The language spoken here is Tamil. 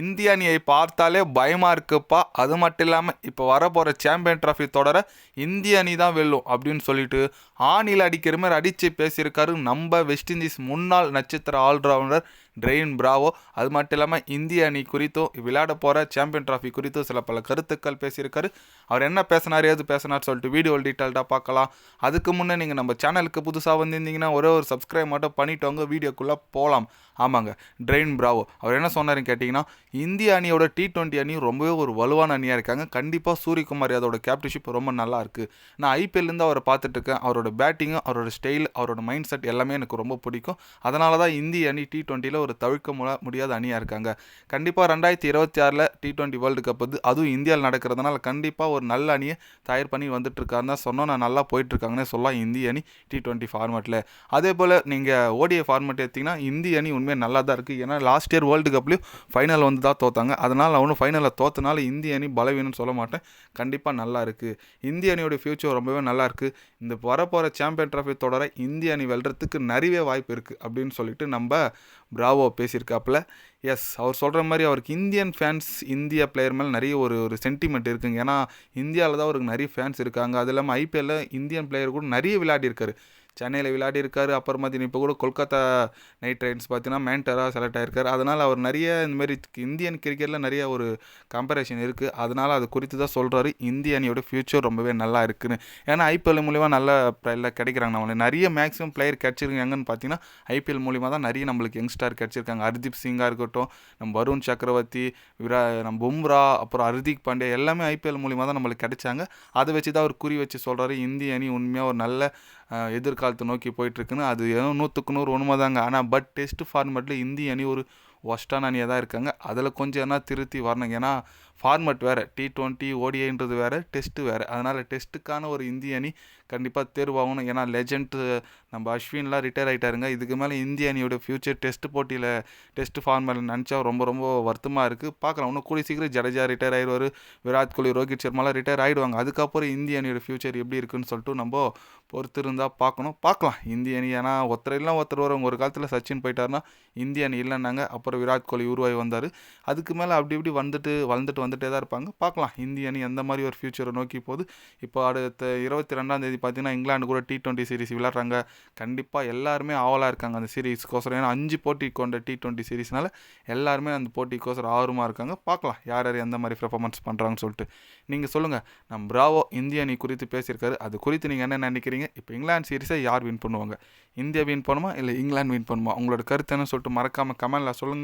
இந்திய அணியை பார்த்தாலே பயமாக இருக்குப்பா. அது மட்டும் இல்லாமல் இப்போ வரப்போகிற சாம்பியன் ட்ராஃபி தொடர இந்திய அணி தான் வெல்லும் அப்படின்னு சொல்லிட்டு ஆணியில் அடிக்கிற மாதிரி அடித்து பேசியிருக்காரு நம்ம வெஸ்ட் இண்டீஸ் முன்னாள் நட்சத்திர ஆல்ரவுண்டர் ட்ரெயின் பிராவோ அது மட்டும் இல்லாமல் இந்திய அணி குறித்தும் விளையாட போகிற சாம்பியன் ட்ராஃபி குறித்தும் சில பல கருத்துக்கள் பேசியிருக்காரு. அவர் என்ன பேசினார் ஏது பேசினார் சொல்லிட்டு வீடியோ டீட்டெயில்டாக பார்க்கலாம். அதுக்கு முன்னே நீங்கள் நம்ம சேனலுக்கு புதுசாக வந்திருந்தீங்கன்னா ஒரே ஒரு சப்ஸ்கிரைப் மட்டும் பண்ணிட்டவங்க வீடியோக்குள்ளே போகலாம் ஆமாங்க. ட்ரெயின் பிராவோ அவர் என்ன சொன்னார்னு கேட்டிங்கன்னா இந்திய அணியோட டி ட்வெண்ட்டி அணி ரொம்பவே ஒரு வலுவான அணியாக இருக்காங்க. கண்டிப்பாக சூரியகுமார் யாதவோட கேப்டன்ஷிப் ரொம்ப நல்லா இருக்குது நான் ஐபிஎல்லேருந்து அவரை பார்த்துட்டு இருக்கேன். அவரோட பேட்டிங்கும் அவரோட ஸ்டைல் அவரோட மைண்ட் செட் எல்லாமே எனக்கு ரொம்ப பிடிக்கும். அதனால தான் இந்திய அணி டி ட்வெண்ட்டியில் ஒரு தவிர்க்க முடியாத அணியாக இருக்காங்க. கண்டிப்பாக ரெண்டாயிரத்தி இருபத்தி ஆறில் டி டுவெண்ட்டி வேர்ல்டு கப் வந்து அதுவும் இந்தியாவில் நடக்கிறதுனால கண்டிப்பாக ஒரு நல்ல அணியை தயார் பண்ணி வந்துட்டு இருக்காருன்னு தான் சொன்னோம். நான் நல்லா போயிட்டுருக்காங்கன்னே சொல்லலாம் இந்திய அணி டி டுவெண்ட்டி ஃபார்மேட்டில் அதே போல் நீங்கள் ஓடிஐ ஃபார்மேட் எடுத்திங்கன்னா இந்திய அணி உண்மையாக நல்லா தான் இருக்குது ஏன்னா லாஸ்ட் இயர் வேர்ல்டு கப்லேயும் ஃபைனல் வந்து தான் தோத்தாங்க. அதனால் அவனும் ஃபைனலில் தோத்தனால இந்திய அணி பலவீனம்னு சொல்ல மாட்டேன். கண்டிப்பாக நல்லா இருக்குது இந்திய அணியோட ஃப்யூச்சர் ரொம்பவே நல்லா இருக்குது இந்த வரப்போகிற சாம்பியன் ட்ராஃபி தொடர இந்திய அணி வெல்றதுக்கு நிறையவே வாய்ப்பு இருக்குது அப்படின்னு சொல்லிட்டு நம்ம பிராவோ பேசியிருக்காப்புல. எஸ் அவர் சொல்கிற மாதிரி அவருக்கு இந்தியன் ஃபேன்ஸ் இந்திய பிளேயர் மேலே நிறைய ஒரு ஒரு சென்டிமெண்ட் இருக்குங்க. ஏன்னா இந்தியாவில் தான் அவருக்கு நிறைய ஃபேன்ஸ் இருக்காங்க. அது இல்லாமல் ஐபிஎல்லில் இந்தியன் பிளேயர் கூட நிறைய விளையாடி இருக்காரு சென்னையில் விளையாடி இருக்கார். அப்புறமா இப்போ கூட கொல்கத்தா நைட் ரைடர்ஸ் பார்த்தீங்கன்னா மேன்டராக செலக்ட் ஆகிருக்கார் அதனால் அவர் நிறைய இந்தமாரி இந்தியன் கிரிக்கெட்டில் நிறைய ஒரு கம்பேரிஷன் இருக்குது அதனால் அது குறித்து தான் சொல்கிறாரு இந்திய அணியோட ஃப்யூச்சர் ரொம்பவே நல்லா இருக்குன்னு. ஏன்னா ஐபிஎல் மூலிமா நல்ல பிளேயரில் கிடைக்கிறாங்க நம்மளுக்கு நிறைய மேக்ஸிமம் பிளேயர் கிடச்சிருக்காங்கன்னு பார்த்தீங்கன்னா ஐபிஎல் மூலிமா தான் நிறைய நம்மளுக்கு யங்ஸ்டார் கிடச்சிருக்காங்க. ஹர்தீப் சிங்காக இருக்கட்டும் நம்ம வருண் சக்கரவர்த்தி விரா நம்ம பும்ரா அப்புறம் ஹர்திக் பாண்டே எல்லாமே ஐபிஎல் மூலிமா தான் நம்மளுக்கு கிடைச்சாங்க. அதை வச்சு தான் அவர் குறி வச்சு சொல்கிறாரு இந்திய அணி உண்மையாக ஒரு நல்ல எதிர்கால எதிர்காலத்தை நோக்கி போயிட்டுருக்குன்னு அது ஏதோ நூற்றுக்கு நூறு உண்மை தாங்க ஆனால் பட் டெஸ்ட் ஃபார்மேட்டில் இந்திய அணி ஒரு ஒஸ்டான அணியாக தான் இருக்காங்க. அதில் கொஞ்சம் என்ன திருத்தி வரணுங்க. ஏன்னா ஃபார்மேட் வேறு. டி டுவெண்ட்டி ஓடிஐன்றது வேறு. டெஸ்ட்டு வேறு. அதனால் டெஸ்ட்டுக்கான ஒரு இந்திய அணி கண்டிப்பாக தேர்வாகணும். ஏன்னா லெஜண்ட் நம்ம அஸ்வின்லாம் ரிட்டையர் ஆகிட்டாருங்க இதுக்கு மேலே இந்திய அணியோட ஃப்யூச்சர் டெஸ்ட் போட்டியில் டெஸ்ட் ஃபார்மேட்டில் நினச்சா ரொம்ப ரொம்ப வருத்தமாக இருக்குது பார்க்கலாம் இன்னும் கூடிய சீக்கிரம் ஜடேஜா ரிட்டையர் ஆயிடுவார் விராட் கோலி ரோஹித் சர்மாலாம் ரிட்டையர் ஆகிடுவாங்க அதுக்கப்புறம் இந்திய அணியோட ஃப்யூச்சர் எப்படி இருக்குன்னு சொல்லிட்டு நம்ம பொறுத்து இருந்தால் பார்க்கணும் பார்க்கலாம் இந்திய அணி ஏன்னா ஒருத்தர் இல்லை ஒருத்தர் வரும். ஒரு காலத்தில் சச்சின் போயிட்டாருன்னா இந்திய அணி இல்லைன்னாங்க. அப்புறம் விராட் கோலி உருவாகி வந்தார். அதுக்கு மேலே அப்படி இப்படி வந்துட்டு வளர்ந்துட்டு வந்துட்டே தான் இருப்பாங்க. பார்க்கலாம். இந்திய அணி எந்த மாதிரி ஒரு ஃப்யூச்சரை நோக்கி போகுது. இப்போ அடுத்த இருபத்தி ரெண்டாம் தேதி பார்த்தீங்கன்னா இங்கிலாந்து கூட டி டுவெண்ட்டி சீரிஸ் விளையாடுறாங்க. கண்டிப்பாக எல்லாருமே ஆவலாக இருக்காங்க அந்த சீரீஸ்க்கோசரம் ஏன்னா அஞ்சு போட்டி கொண்ட டி டுவெண்ட்டி சீரிஸ்னால எல்லாருமே அந்த போட்டிக்கோசரம் ஆர்வமாக இருக்காங்க. பார்க்கலாம். யார் யார் எந்த மாதிரி பெர்ஃபார்மன்ஸ் பண்ணுறாங்கன்னு சொல்லிட்டு. நீங்கள் சொல்லுங்கள் நம்ம பிராவோ இந்திய அணி குறித்து பேசியிருக்காரு. அது குறித்து நீங்கள் என்ன நினைக்கிறீங்க? இப்போ இங்கிலாந்து சீரிஸை யார் வின் பண்ணுவாங்க? இந்தியா வின் பண்ணுமா? இல்லை இங்கிலாந்து வின் பண்ணுமா? உங்களோட கருத்து என்ன சொல்லிட்டு மறக்காமல் கமெண்டில் சொல்லுங்கள்